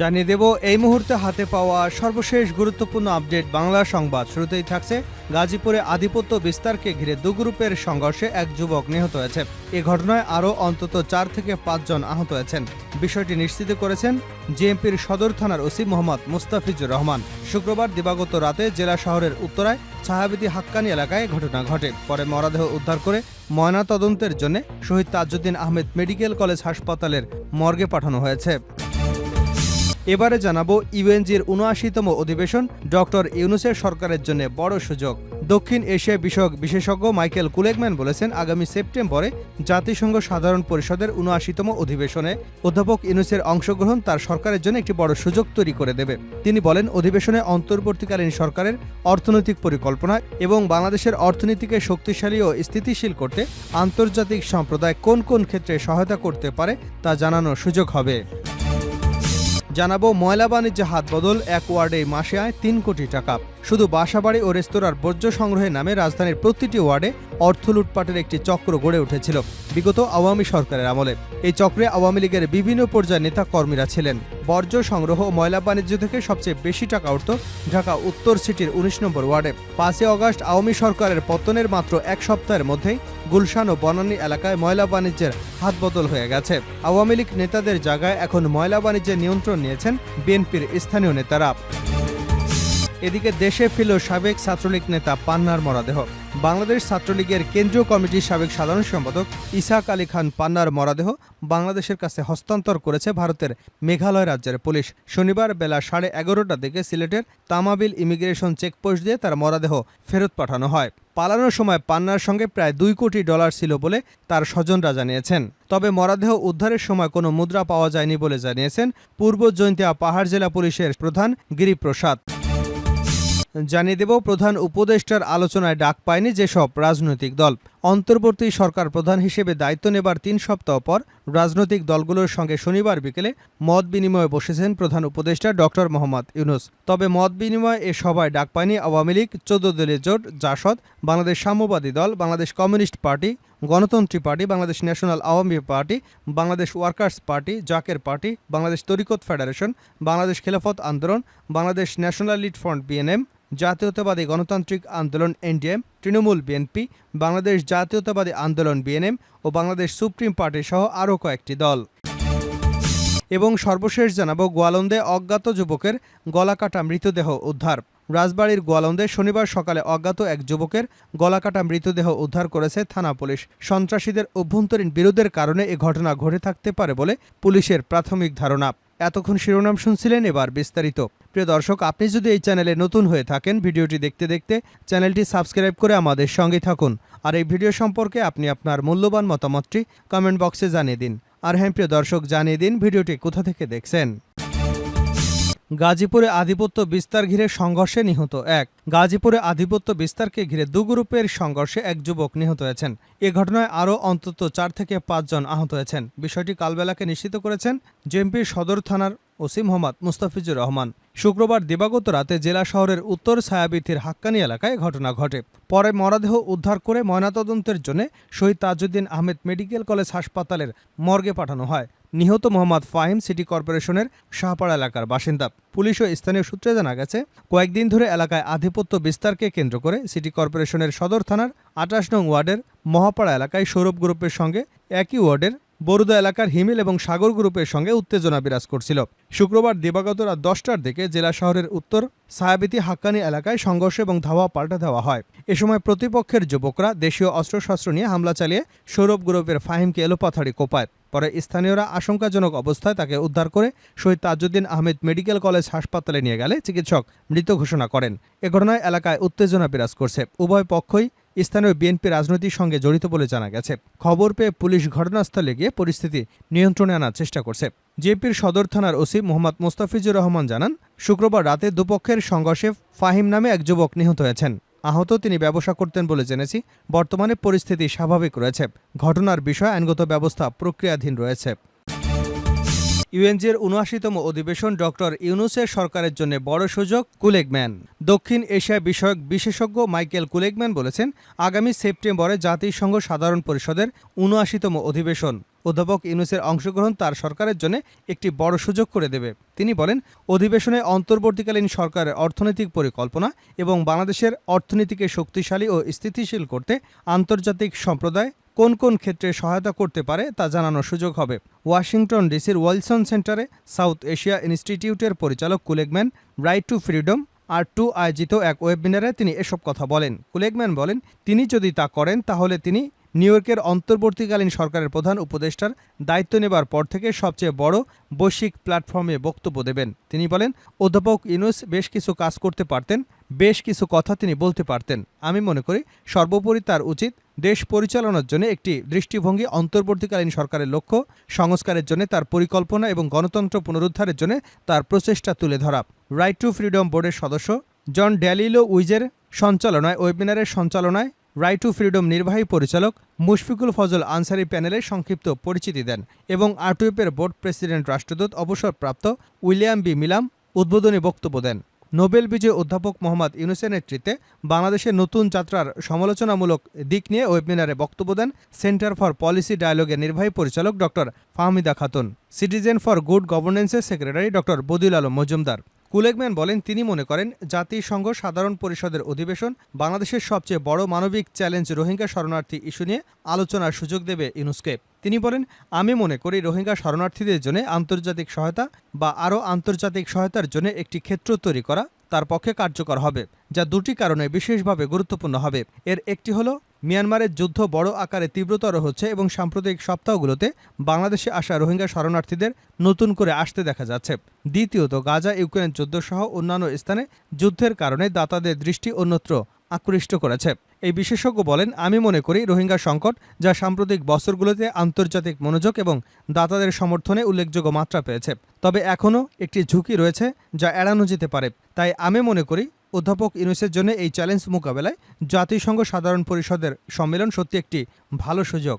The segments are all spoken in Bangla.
জানিয়ে দেব, এই মুহূর্তে হাতে পাওয়া সর্বশেষ গুরুত্বপূর্ণ আপডেট বাংলা সংবাদ। শুরুতেই থাকছে গাজীপুরে আধিপত্য বিস্তারকে ঘিরে দু গ্রুপের সংঘর্ষে এক যুবক নিহত হয়েছে। এ ঘটনায় আরও অন্তত চার থেকে পাঁচজন আহত হয়েছেন। বিষয়টি নিশ্চিত করেছেন জেএমপির সদর থানার ওসি মোহাম্মদ মুস্তাফিজুর রহমান। শুক্রবার দিবাগত রাতে জেলা শহরের উত্তরায় ছায়াবিতি হাক্কানি এলাকায় ঘটনা ঘটে। পরে মরাদেহ উদ্ধার করে ময়না তদন্তের জন্য শহীদ তাজউদ্দিন আহমেদ মেডিকেল কলেজ হাসপাতালের মর্গে পাঠানো হয়েছে। এবারে জানাব ইউএনজির উনআশিতম অধিবেশন। ডক্টর ইউনুসের সরকারের জন্য বড় সুযোগ। দক্ষিণ এশিয়া বিষয়ক বিশেষজ্ঞ মাইকেল কুলেগম্যান বলেছেন, আগামী সেপ্টেম্বরে জাতিসংঘ সাধারণ পরিষদের উনআশিতম অধিবেশনে অধ্যাপক ইউনুসের অংশগ্রহণ তার সরকারের জন্য একটি বড় সুযোগ তৈরি করে দেবে। তিনি বলেন, অধিবেশনে অন্তর্বর্তীকালীন সরকারের অর্থনৈতিক পরিকল্পনা এবং বাংলাদেশের অর্থনীতিকে শক্তিশালী ও স্থিতিশীল করতে আন্তর্জাতিক সম্প্রদায় কোন কোন ক্ষেত্রে সহায়তা করতে পারে তা জানানোর সুযোগ হবে। জানাব ময়লা বাণিজ্যে হাত বদল এক ওয়ার্ডে মাসে আয় তিন কোটি টাকা। শুধু বাসাবাড়ি ও রেস্তোরাঁর বর্জ্য সংগ্রহের নামে রাজধানীর প্রতিটি ওয়ার্ডে অর্থ লুটপাটের একটি চক্র গড়ে উঠেছিল, বিগত আওয়ামী সরকারের আমলে। এই চক্রে আওয়ামী লীগের বিভিন্ন পর্যায়ের নেতা কর্মীরা ছিলেন। বর্জ্য সংগ্রহ ও ময়লা বাণিজ্য থেকে সবচেয়ে বেশি টাকা উঠত ঢাকা উত্তর সিটির উনিশ নম্বর ওয়ার্ডে। পাঁচই অগস্ট আওয়ামী সরকারের পতনের মাত্র এক সপ্তাহের মধ্যেই গুলশান ও বনানী এলাকায় ময়লা বাণিজ্যের হাত বদল হয়ে গেছে। আওয়ামী লীগ নেতাদের জায়গায় এখন ময়লা বাণিজ্যের নিয়ন্ত্রণ নিয়েছেন বিএনপির স্থানীয় নেতারা। এদিকে দেশে ফিরল সাবেক ছাত্রলীগ নেতা পান্নার মরাদেহ। বাংলাদেশ ছাত্রলীগের কেন্দ্রীয় কমিটির সাবেক সাধারণ সম্পাদক ইসাক আলী খান পান্নার মরাদেহ বাংলাদেশের কাছে হস্তান্তর করেছে ভারতের মেঘালয় রাজ্যের পুলিশ। শনিবার বেলা সাড়ে এগারোটার দিকে সিলেটের তামাবিল ইমিগ্রেশন চেকপোস্ট দিয়ে তার মরাদেহ ফেরত পাঠানো হয়। পালানোর সময় পান্নার সঙ্গে প্রায় দুই কোটি ডলার ছিল বলে তার স্বজনরা জানিয়েছেন। তবে মরাদেহ উদ্ধারের সময় কোনো মুদ্রা পাওয়া যায়নি বলে জানিয়েছেন পূর্ব জৈন্তিয়া পাহাড় জেলা পুলিশের প্রধান গিরিপ্রসাদ। জানিয়ে দেব, প্রধান উপদেষ্টার আলোচনায় ডাক পায়নি যেসব রাজনৈতিক দল। অন্তর্বর্তী সরকার প্রধান হিসেবে দায়িত্ব নেবার তিন সপ্তাহ পর রাজনৈতিক দলগুলোর সঙ্গে শনিবার বিকেলে মত বিনিময়ে বসেছেন প্রধান উপদেষ্টা ডক্টর মোহাম্মদ ইউনুস। তবে মত বিনিময়ে এ সভায় ডাক পায়নি আওয়ামী লীগ, চোদ্দ দলীয় জোট, Jasad, Bangladesh Samyabadi Dal, Bangladesh communist party, Ganatantri party, Bangladesh national Awami party, Bangladesh workers party, Zaker party, Bangladesh Tarikat federation, Bangladesh Khelafat Andolan, Bangladesh national lead front BNM Jatiyatabadi Ganatantrik Andolan NDM, Trinamool BNP, Bangladesh Jatiyatabadi Andolan BNM ও বাংলাদেশ সুপ্রিম পার্টি সহ আরও কয়েকটি দল। এবং সর্বশেষ জানাব গোয়ালন্দে অজ্ঞাত যুবকের গলাকাটা মৃতদেহ উদ্ধার। রাজবাড়ির গোয়ালন্দে শনিবার সকালে অজ্ঞাত এক যুবকের গলাকাটা মৃতদেহ উদ্ধার করেছে থানা পুলিশ। সন্ত্রাসীদের অভ্যন্তরীণ বিরোধের কারণে এ ঘটনা ঘটে থাকতে পারে বলে পুলিশের প্রাথমিক ধারণা। এতক্ষণ শিরোনাম শুনছিলেন এবার বিস্তারিত। প্রিয় দর্শক, আপনি যদি এই চ্যানেলে নতুন হয়ে থাকেন, ভিডিওটি দেখতে দেখতে চ্যানেলটি সাবস্ক্রাইব করে আমাদের সঙ্গে থাকুন। আর এই ভিডিও সম্পর্কে আপনি আপনার মূল্যবান মতামতটি কমেন্ট বক্সে জানিয়ে দিন। আর হ্যাঁ প্রিয় দর্শক, জানিয়ে দিন ভিডিওটি কোথা থেকে দেখছেন। গাজীপুরে আধিপত্য বিস্তার ঘিরে সংঘর্ষে নিহত এক। গাজীপুরে আধিপত্য বিস্তারকে ঘিরে দু গ্রুপের সংঘর্ষে এক যুবক নিহত হয়েছেন। এ ঘটনায় আরও অন্তত চার থেকে পাঁচজন আহত হয়েছেন। বিষয়টি কালবেলাকে নিশ্চিত করেছেন জেএমপির সদর থানার ওসি মোহাম্মদ মুস্তাফিজুর রহমান। শুক্রবার দিবাগত রাতে জেলা শহরের উত্তর ছায়াবিথির হাক্কানি এলাকায় ঘটনা ঘটে। পরে মরদেহ উদ্ধার করে ময়নাতদন্তের জন্য শহীদ তাজউদ্দিন আহমেদ মেডিকেল কলেজ হাসপাতালের মর্গে পাঠানো হয়। নিহত মোহাম্মদ ফাহিম সিটি কর্পোরেশনের শাহপাড়া এলাকার বাসিন্দা। পুলিশ ও স্থানীয় সূত্রে জানা গেছে, কয়েকদিন ধরে এলাকায় আধিপত্য বিস্তারকে কেন্দ্র করে সিটি কর্পোরেশনের সদর থানার আটাশ নং ওয়ার্ডের মহাপাড়া এলাকায় সৌরভ গ্রুপের সঙ্গে একই ওয়ার্ডের বরুদা এলাকার হিমিল এবং সাগর গ্রুপের সঙ্গে উত্তেজনা বিরাজ করছিল। শুক্রবার দিবাগত রাত দশটার দিকে জেলা শহরের উত্তর সায়াবিতি হাক্কানি এলাকায় সংঘর্ষ এবং ধাওয়া পাল্টা দেওয়া হয়। এ সময় প্রতিপক্ষের যুবকরা দেশীয় অস্ত্রশস্ত্র নিয়ে হামলা চালিয়ে সৌরভ গ্রুপের ফাহিমকে এলোপাথাড়ি কোপায়। পরে স্থানীয়রা আশঙ্কাজনক অবস্থায় তাকে উদ্ধার করে শহীদ তাজউদ্দিন আহমেদ মেডিকেল কলেজ হাসপাতালে নিয়ে গেলে চিকিৎসক মৃত ঘোষণা করেন। এ ঘটনায় এলাকায় উত্তেজনা বিরাজ করছে। উভয় পক্ষই স্থানীয় বিএনপি রাজনীতির সঙ্গে জড়িত বলে জানা গেছে। খবর পেয়ে পুলিশ ঘটনাস্থলে গিয়ে পরিস্থিতি নিয়ন্ত্রণে আনার চেষ্টা করছে। জেপির সদর থানার ওসি মোহাম্মদ মোস্তাফিজুর রহমান জানান, শুক্রবার রাতে দুপক্ষের সংঘর্ষে ফাহিম নামে এক যুবক নিহত হয়েছেন। আহত তিনি ব্যবসা করতেন বলে জেনেছি, বর্তমানে পরিস্থিতি স্বাভাবিক রয়েছে। ঘটনার বিষয়ে আইনগত ব্যবস্থা প্রক্রিয়াধীন রয়েছে। ইউএনজির উনআশিতম অধিবেশন ডক্টর ইউনুসের সরকারের জন্য বড় সুযোগ কুলেগম্যান। দক্ষিণ এশিয়া বিষয়ক বিশেষজ্ঞ মাইকেল কুলেগম্যান বলেছেন, আগামী সেপ্টেম্বরে জাতিসংঘ সাধারণ পরিষদের উনআশিতম অধিবেশন। অধ্যাপক ইউনুসের অংশগ্রহণ তার সরকারের জন্য একটি বড় সুযোগ করে দেবে। তিনি বলেন, অধিবেশনে অন্তর্বর্তীকালীন সরকারের অর্থনৈতিক পরিকল্পনা এবং বাংলাদেশের অর্থনীতিকে শক্তিশালী ও স্থিতিশীল করতে আন্তর্জাতিক সম্প্রদায় কোন কোন ক্ষেত্রে সহায়তা করতে পারে তা জানানোর সুযোগ হবে। ওয়াশিংটন ডিসির ওয়েলসন সেন্টারে সাউথ এশিয়া ইনস্টিটিউটের পরিচালক কুলেগম্যান রাইট টু ফ্রিডম আর টু আয়োজিত এক ওয়েবিনারে তিনি এসব কথা বলেন। কুলেগম্যান বলেন, তিনি যদি তা করেন, তাহলে তিনি নিউ ইয়র্কের অন্তর্বর্তীকালীন সরকারের প্রধান উপদেষ্টার দায়িত্ব নেবার পর থেকে সবচেয়ে বড় বৈশ্বিক প্ল্যাটফর্মে বক্তব্য দেবেন। তিনি বলেন, অধ্যাপক ইউনুস বেশ কিছু কাজ করতে পারতেন, বেশ কিছু কথা তিনি বলতে পারতেন। আমি মনে করি সর্বোপরি তার উচিত দেশ পরিচালনার জন্য একটি দৃষ্টিভঙ্গি অন্তর্বর্তীকালীন সরকারের লক্ষ্য, সংস্কারের জন্য তার পরিকল্পনা এবং গণতন্ত্র পুনরুদ্ধারের জন্য তার প্রচেষ্টা তুলে ধরা। রাইট টু ফ্রিডম বোর্ডের সদস্য জন ড্যালিলো উইজের সঞ্চালনায়, ওয়েবিনারের সঞ্চালনায় রাইট টু ফ্রিডম নির্বাহী পরিচালক মুশফিকুল ফজল আনসারি প্যানেলের সংক্ষিপ্ত পরিচিতি দেন এবং আরটিএফের বোর্ড প্রেসিডেন্ট রাষ্ট্রদূত অবসরপ্রাপ্ত উইলিয়াম বি মিলাম উদ্বোধনী বক্তব্য দেন। নোবেল বিজয়ী অধ্যাপক মোহাম্মদ ইউনুসের নেতৃত্বে বাংলাদেশের নতুন যাত্রার সমালোচনামূলক দিক নিয়ে ওয়েবিনারে বক্তব্য দেন সেন্টার ফর পলিসি ডায়ালগের নির্বাহী পরিচালক doctor Fahmida Khatun, citizen for good গভর্নেন্সের secretary doctor Badiul Alam Majumdar. Kugelman বলেন, তিনি মনে করেন, জাতিসংঘ সাধারণ পরিষদের অধিবেশন বাংলাদেশের সবচেয়ে বড় মানবিক চ্যালেঞ্জ রোহিঙ্গা শরণার্থী ইস্যু নিয়ে আলোচনার সুযোগ দেবে ইউনুসকে। তিনি বলেন, আমি মনে করি রোহিঙ্গা শরণার্থীদের জন্য আন্তর্জাতিক সহায়তা বা আরও আন্তর্জাতিক সহায়তার জন্য একটি ক্ষেত্র তৈরি করা তার পক্ষে কার্যকর হবে, যা দুটি কারণে বিশেষভাবে গুরুত্বপূর্ণ হবে। এর একটি হলো মিয়ানমারের যুদ্ধ বড় আকারে তীব্রতর হচ্ছে এবং সাম্প্রতিক সপ্তাহগুলোতে বাংলাদেশে আসা রোহিঙ্গা শরণার্থীদের নতুন করে আসতে দেখা যাচ্ছে। দ্বিতীয়ত, গাজা, ইউক্রেন যুদ্ধ সহ অন্যান্য স্থানে যুদ্ধের কারণে দাতাদের দৃষ্টি অন্যত্র আকৃষ্ট করেছে। এই বিশেষজ্ঞ বলেন, আমি মনে করি রোহিঙ্গা সংকট, যা সাম্প্রতিক বছরগুলোতে আন্তর্জাতিক মনোযোগ এবং দাতাদের সমর্থনে উল্লেখযোগ্য মাত্রা পেয়েছে। তবে এখনও একটি ঝুঁকি রয়েছে যা এড়ানো যেতে পারে। তাই আমি মনে করি অধ্যাপক ইউনুসের জন্য এই চ্যালেঞ্জ মোকাবেলায় জাতিসংঘ সাধারণ পরিষদের সম্মেলন সত্যি একটি ভালো সুযোগ।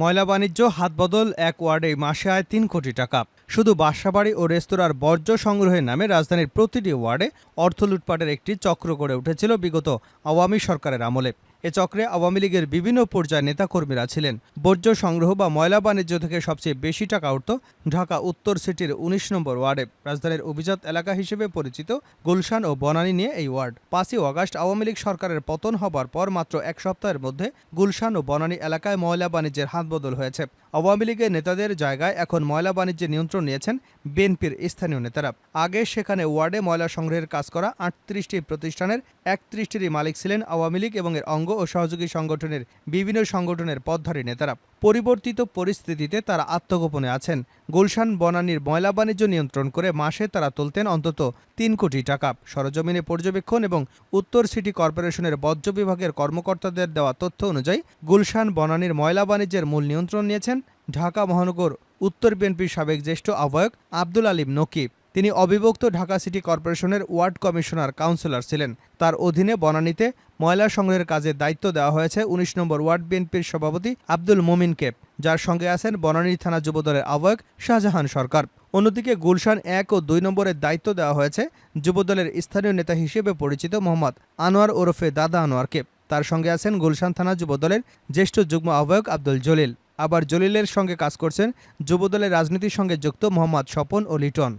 ময়লা বাণিজ্য, হাতবদল এক ওয়ার্ডে মাসে আয় তিন কোটি টাকা। শুধু বাসাবাড়ি ও রেস্তোরাঁর বর্জ্য সংগ্রহের নামে রাজধানীর প্রতিটি ওয়ার্ডে অর্থ লুটপাটের একটি চক্র গড়ে উঠেছিল বিগত আওয়ামী সরকারের আমলে। এ চক্রে আওয়ামী লীগের বিভিন্ন পর্যায়ের নেতাকর্মীরা ছিলেন। বর্জ্য সংগ্রহ বা ময়লা বাণিজ্য থেকে সবচেয়ে বেশি টাকা উঠত ঢাকা উত্তর সিটির উনিশ নম্বর ওয়ার্ডে। রাজধানীর অভিজাত এলাকা হিসেবে পরিচিত গুলশান ও বনানী নিয়ে এই ওয়ার্ড। পাঁচই অগাস্ট আওয়ামী লীগ সরকারের পতন হবার পর মাত্র এক সপ্তাহের মধ্যে গুলশান ও বনানী এলাকায় ময়লা বাণিজ্যের হাত বদল হয়েছে। আওয়ামী লীগের নেতাদের জায়গায় এখন ময়লা বাণিজ্যের নিয়ন্ত্রণ নিয়েছেন বিএনপির স্থানীয় নেতারা। আগে সেখানে ওয়ার্ডে ময়লা সংগ্রহের কাজ করা আটত্রিশটি প্রতিষ্ঠানের একত্রিশটিরই মালিক ছিলেন আওয়ামী লীগ এবং এর অঙ্গ ও সহযোগী সংগঠনের বিভিন্ন সংগঠনের পদধারী নেতারা। পরিবর্তিত পরিস্থিতিতে তারা আত্মগোপনে আছেন। গুলশান বনানীর ময়লা বাণিজ্য নিয়ন্ত্রণ করে মাসে তারা তুলতেন অন্তত তিন কোটি টাকা। সরজমিনে পর্যবেক্ষণ এবং উত্তর সিটি কর্পোরেশনের বর্জ্য বিভাগের কর্মকর্তাদের দেওয়া তথ্য অনুযায়ী গুলশান বনানীর ময়লা বাণিজ্যের মূল নিয়ন্ত্রণ নিয়েছেন ঢাকা মহানগর উত্তর বিএনপির সাবেক জ্যেষ্ঠ আহ্বায়ক আব্দুল আলিম নকিব। তিনি অবিভক্ত ঢাকা সিটি কর্পোরেশনের ওয়ার্ড কমিশনার কাউন্সিলর ছিলেন। তার অধীনে বনানীতে ময়লা সংগ্রহের কাজে দায়িত্ব দেওয়া হয়েছে উনিশ নম্বর ওয়ার্ড বিএনপির সভাপতি আব্দুল মোমিনকে। যার সঙ্গে আছেন বনানী থানা যুবদলের আহ্বায়ক শাহজাহান সরকার। অন্যদিকে গুলশান এক ও দুই নম্বরের দায়িত্ব দেওয়া হয়েছে যুবদলের স্থানীয় নেতা হিসেবে পরিচিত মোহাম্মদ আনোয়ার ওরফে দাদা আনোয়ারকে। তার সঙ্গে আছেন গুলশান থানা যুবদলের জ্যেষ্ঠ যুগ্ম আহ্বায়ক আব্দুল জলিল। আবার জলিলের সঙ্গে কাজ করছেন যুবদলের রাজনীতির সঙ্গে যুক্ত মোহাম্মদ স্বপন ও লিটন।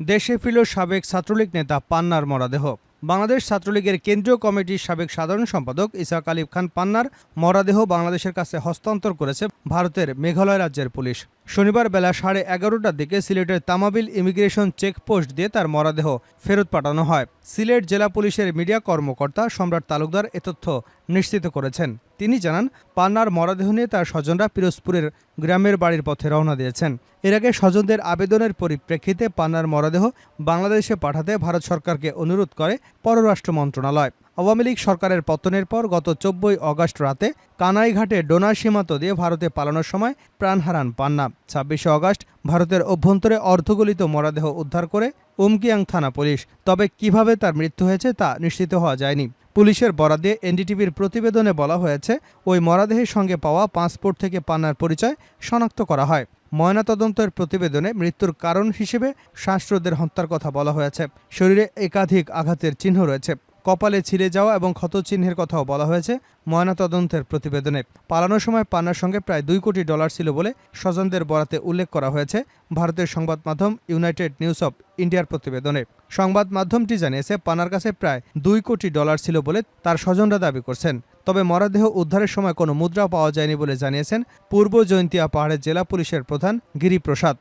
দেশে ফিরল সাবেক ছাত্রলীগ নেতা পান্নার মরাদেহ। বাংলাদেশ ছাত্রলীগের কেন্দ্রীয় কমিটির সাবেক সাধারণ সম্পাদক ইসাক আলিফ খান পান্নার মরাদেহ বাংলাদেশের কাছে হস্তান্তর করেছে ভারতের মেঘালয় রাজ্যের পুলিশ। শনিবার বেলা সাড়ে এগারোটার দিকে সিলেটের তামাবিল ইমিগ্রেশন চেকপোস্ট দিয়ে তার মরাদেহ ফেরত পাঠানো হয়। সিলেট জেলা পুলিশের মিডিয়া কর্মকর্তা সম্রাট তালুকদার এ তথ্য নিশ্চিত করেছেন। তিনি জানান, পান্নার মরাদেহ নিয়ে তার স্বজনরা পিরোজপুরের গ্রামের বাড়ির পথে রওনা দিয়েছেন। এর আগে স্বজনদের আবেদনের পরিপ্রেক্ষিতে পান্নার মরদেহ বাংলাদেশে পাঠাতে ভারত সরকারকে অনুরোধ করে পররাষ্ট্র মন্ত্রণালয়। আওয়ামী লীগ সরকারের পতনের পর গত চব্বই অগস্ট রাতে কানাইঘাটে ডোনা সীমান্ত দিয়ে ভারতে পালানোর সময় প্রাণ হারান পান্না। ছাব্বিশে অগস্ট ভারতের অভ্যন্তরে অর্ধগলিত মরাদেহ উদ্ধার করে উমকিয়াং থানা পুলিশ। তবে কীভাবে তার মৃত্যু হয়েছে তা নিশ্চিত হওয়া যায়নি। পুলিশের বরাদে এনডিটিভির প্রতিবেদনে বলা হয়েছে, ওই মরাদেহের সঙ্গে পাওয়া পাসপোর্ট থেকে পান্নার পরিচয় শনাক্ত করা হয়। ময়নাতদন্তের প্রতিবেদনে মৃত্যুর কারণ হিসেবে শ্বাসরোধের হত্যার কথা বলা হয়েছে। শরীরে একাধিক আঘাতের চিহ্ন রয়েছে। কপালে ছিঁড়ে যাওয়া এবং ক্ষতচিহ্নের কথাও বলা হয়েছে ময়নাতদন্তের প্রতিবেদনে। পালানোর সময় পান্নার সঙ্গে প্রায় দুই কোটি ডলার ছিল বলে স্বজনদের বরাতে উল্লেখ করা হয়েছে, ভারতের সংবাদ মাধ্যম ইউনাইটেড নিউজ অব ইন্ডিয়ার প্রতিবেদনে। সংবাদ মাধ্যমটি জানিয়েছে পানার কাছে প্রায় দুই কোটি ডলার ছিল বলে তার স্বজনরা দাবি করছেন। তবে মরদেহ উদ্ধারের সময় কোনো মুদ্রা পাওয়া যায়নি বলে জানিয়েছেন পূর্ব জয়ন্তিয়া পাহাড়ের জেলা পুলিশের প্রধান গিরিপ্রসাদ।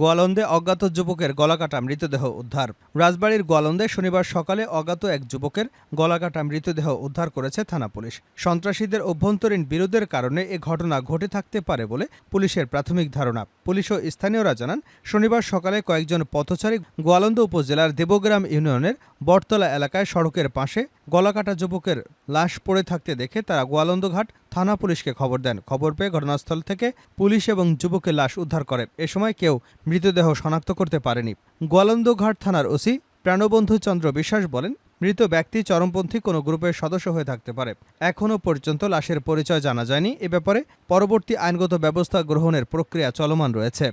গোয়ালন্দে অজ্ঞাত যুবকের গলাকাটা মৃতদেহ উদ্ধার। রাজবাড়ির গোয়ালন্দে শনিবার সকালে অজ্ঞাত এক যুবকের গলাকাটা মৃতদেহ উদ্ধার করেছে থানা পুলিশ। সন্ত্রাসীদের অভ্যন্তরীণ বিরোধের কারণে এ ঘটনা ঘটে থাকতে পারে বলে পুলিশের প্রাথমিক ধারণা। পুলিশ ও স্থানীয়রা জানান, শনিবার সকালে কয়েকজন পথচারী গোয়ালন্দ উপজেলার দেবগ্রাম ইউনিয়নের বটতলা এলাকায় সড়কের পাশে গলাকাটা যুবকের লাশ পড়ে থাকতে দেখে তারা গোয়ালন্দঘাট থানা পুলিশকে খবর দেন। খবর পেয়ে ঘটনাস্থল থেকে পুলিশ এবং যুবকের লাশ উদ্ধার করে। এ সময় কেউ মৃতদেহ শনাক্ত করতে পারেনি। গোয়ালন্দঘাট থানার ওসি প্রাণবন্ধু চন্দ্র বিশ্বাস বলেন, মৃত ব্যক্তি চরমপন্থী কোনো গ্রুপের সদস্য হয়ে থাকতে পারে। এখনও পর্যন্ত লাশের পরিচয় জানা যায়নি। এ ব্যাপারে পরবর্তী আইনগত ব্যবস্থা গ্রহণের প্রক্রিয়া চলমান রয়েছে।